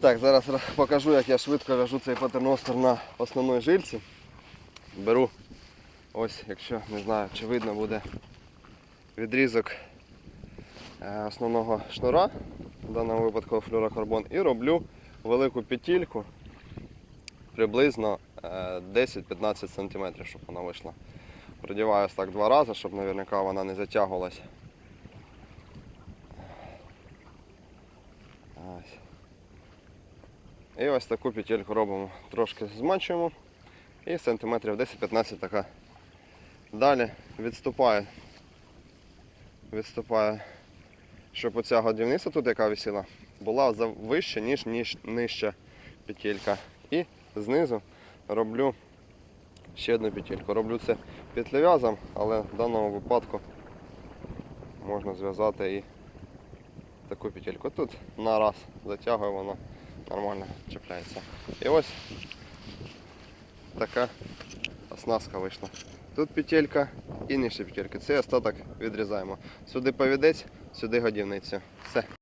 Так, зараз покажу, як я швидко в'яжу цей патерностер на основної жильці. Беру ось, якщо не знаю, чи видно буде відрізок е, основного шнура, в даному випадку флюрокарбон, і роблю велику петельку приблизно е, 10-15 см, щоб вона вийшла. Продіваю ось так два рази, щоб наверняка вона не затягувалась. Ось. І ось таку петельку робимо. Трошки змачуємо і сантиметрів 10-15 така. Далі відступаю. Відступаю, щоб оця годівниця тут, яка висіла, була вища, ніж, ніж нижча петелька. І знизу роблю ще одну петельку. Роблю це петлев'язом, але в даному випадку можна зв'язати і таку петельку. Тут на раз затягую, воно нормально чіпляється. І ось така оснастка вийшла. Тут петелька і нижча петелька. Цей остаток відрізаємо. Сюди повідець, сюди годівницю. Все.